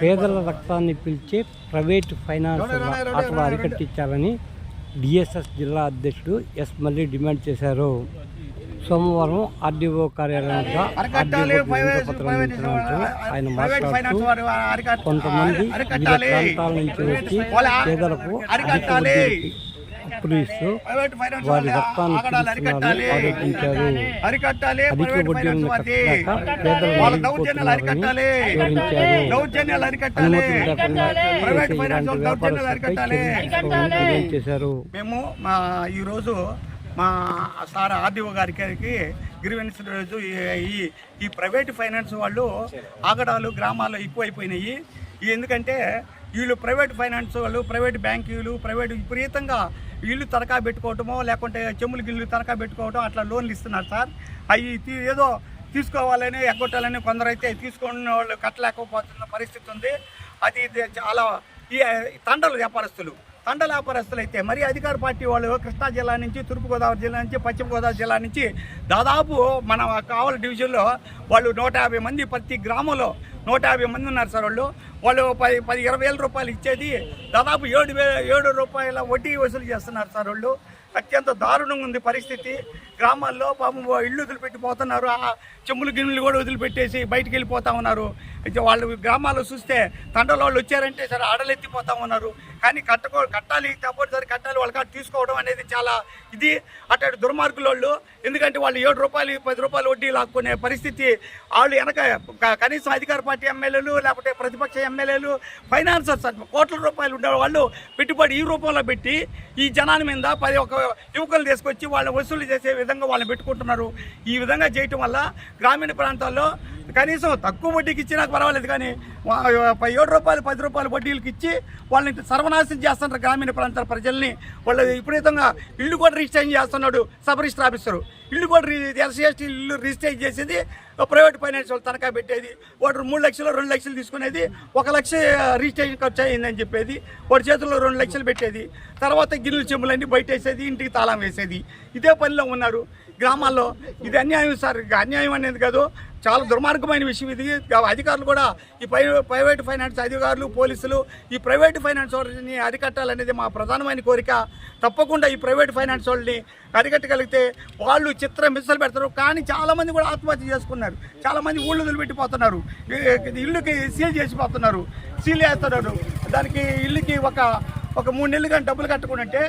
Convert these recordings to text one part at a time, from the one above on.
పేదల రక్తాన్ని పిలిచే ప్రైవేట్ ఫైనాన్స్ అసలు అరికట్టించాలని డిఎస్ఎస్ జిల్లా అధ్యక్షుడు ఎస్ మల్లి డిమాండ్ చేశారు. సోమవారం ఆర్డీఓ కార్యాలయం వద్ద అరికట్టాలి ఆర్డీఓ ప్రైవేట్ వినతి పత్రం ప్రైవేట్ ఇచ్చినట్టు ఆయన మాట్లాడుతూ కొంతమంది వివిధ ప్రాంతాల నుంచి వచ్చి పేదలకు అప్పులు ఇస్తూ వారి రక్తాన్ని ఆరోపించారు అధిక వివరించారు చేశారు? మేము మా ఈరోజు మా సార్ ఆర్డీఓ గారికి గ్రీవెన్స్ రోజు ఈ- ఈ ప్రైవేట్ ఫైనాన్స్ వాళ్ళు ఆగడాలు గ్రామాల్లో ఎక్కువైపోయినాయి. ఎందుకంటే వీళ్ళు ప్రైవేట్ ఫైనాన్స్ వాళ్ళు ప్రైవేట్ బ్యాంకులు ప్రైవేట్ విపరీతంగా వీళ్ళు తనఖా పెట్టుకోవటమో లేకుంటే చెమ్ములు గిల్లు తనఖా పెట్టుకోవటం అట్లా లోన్లు ఇస్తున్నారు సార్. అవి తీ- ఏదో తీసుకోవాలని ఎగ్గొట్టాలని కొందరైతే తీసుకున్న వాళ్ళు కట్టలేకపోతున్న పరిస్థితి ఉంది. అది ఇది చాలా ఈ తండలు వ్యాపారస్తులు. తండల వ్యాపారస్తులు అయితే మరి అధికార పార్టీ వాళ్ళు కృష్ణా జిల్లా నుంచి తూర్పుగోదావరి జిల్లా నుంచి పశ్చిమ గోదావరి జిల్లా నుంచి దాదాపు మన కావల డివిజన్లో వాళ్ళు నూట యాభై మంది ప్రతి గ్రామంలో నూట యాభై మంది ఉన్నారు సార్ వాళ్ళు. వాళ్ళు పది పది ఇరవై వేల రూపాయలు ఇచ్చేది. దాదాపు ఏడు వేల ఏడు రూపాయల వడ్డీ వసూలు చేస్తున్నారు సార్ వాళ్ళు. అత్యంత దారుణంగా ఉంది పరిస్థితి. గ్రామాల్లో పాపం ఇల్లు వదిలిపెట్టి పోతున్నారు. ఆ చెమ్ములు గిన్నెలు కూడా వదిలిపెట్టేసి బయటికి వెళ్ళిపోతా ఉన్నారు. వాళ్ళు గ్రామాల్లో చూస్తే తండల వాళ్ళు వచ్చారంటే సరే ఆడలెత్తిపోతా ఉన్నారు. కానీ కట్టుకో కట్టాలి తప్పనిసరి కట్టాలి వాళ్ళ కాడ తీసుకోవడం అనేది చాలా ఇది. అటు దుర్మార్గుల వాళ్ళు ఎందుకంటే వాళ్ళు ఏడు రూపాయలు పది రూపాయలు వడ్డీ లాక్కునే పరిస్థితి. వాళ్ళు వెనక కనీసం అధికార పార్టీ ఎమ్మెల్యేలు లేకపోతే ప్రతిపక్ష ఎమ్మెల్యేలు ఫైనాన్సర్స్ కోట్ల రూపాయలు ఉండే వాళ్ళు పెట్టుబడి ఈ రూపంలో పెట్టి ఈ జనాన్ని మీద పది ఒక యువకులు తీసుకొచ్చి వాళ్ళ వసూలు చేసే విధంగా వాళ్ళు పెట్టుకుంటున్నారు. ఈ విధంగా చేయటం వల్ల గ్రామీణ ప్రాంతాల్లో కనీసం తక్కువ వడ్డీకి ఇచ్చినా పర్వాలేదు కానీ ఏడు రూపాయలు పది రూపాయలు వడ్డీలకి ఇచ్చి వాళ్ళని సర్వనాశనం చేస్తున్నారు గ్రామీణ ప్రాంతాల ప్రజల్ని. వాళ్ళు విపరీతంగా ఇల్లు కూడా రిజిస్టర్ చేస్తున్నాడు సబ్ రిజిస్టర్ ఆఫీసరు. ఇల్లు కూడా ఎస్సీ ఎస్టీ ఇల్లు రిజిస్టర్ చేసేది. ప్రైవేట్ ఫైనాన్స్ వాళ్ళు తనఖా పెట్టేది. వాడు మూడు లక్షలు రెండు లక్షలు తీసుకునేది. ఒక లక్ష రిజిస్ట్రేషన్ ఖర్చు అయిందని చెప్పేది. వాడి చేతుల్లో రెండు లక్షలు పెట్టేది. తర్వాత గిన్నెలు చెమ్ములన్నీ బయట వేసేది ఇంటికి తాళం వేసేది. ఇదే పనిలో ఉన్నారు. గ్రామాల్లో ఇది అన్యాయం సార్. ఇక అన్యాయం అనేది కాదు. చాలా దుర్మార్గమైన విషయం ఇది. అధికారులు కూడా ఈ ప్రైవేట్ ఫైనాన్స్ అధికారులు పోలీసులు ఈ ప్రైవేట్ ఫైనాన్స్ వాళ్ళని అరికట్టాలనేది మా ప్రధానమైన కోరిక. తప్పకుండా ఈ ప్రైవేట్ ఫైనాన్స్ వాళ్ళని అరికట్టగలిగితే వాళ్ళు చిత్రం మిస్సలు పెడతారు. కానీ చాలామంది కూడా ఆత్మహత్య చేసుకున్నారు. చాలామంది ఊళ్ళు వదిలిపెట్టిపోతున్నారు. ఇల్లుకి సీల్ చేసిపోతున్నారు. సీల్ చేస్తున్నారు. దానికి ఇల్లుకి ఒక ఒక మూడు నెలలు కానీ డబ్బులు కట్టుకుంటే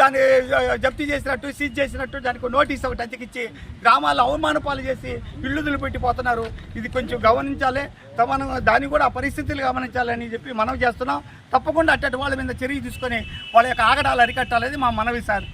దాన్ని ఆ, జప్తీ చేసినట్టు సీజ్ చేసినట్టు దానికి నోటీస్ ఒకటి అతికిచ్చి గ్రామాల్లో అవమాన పాలు చేసి ఇల్లు దులిపెట్టిపోతున్నారు ఇది కొంచెం గమనించాలి. మనం దాన్ని కూడా ఆ పరిస్థితులు గమనించాలని చెప్పి మనం చేస్తున్నాం. తప్పకుండా అట్టటి వాళ్ళ మీద చర్య తీసుకొని వాళ్ళ యొక్క ఆగడాలు అరికట్టాలనేది మా మనవి సార్.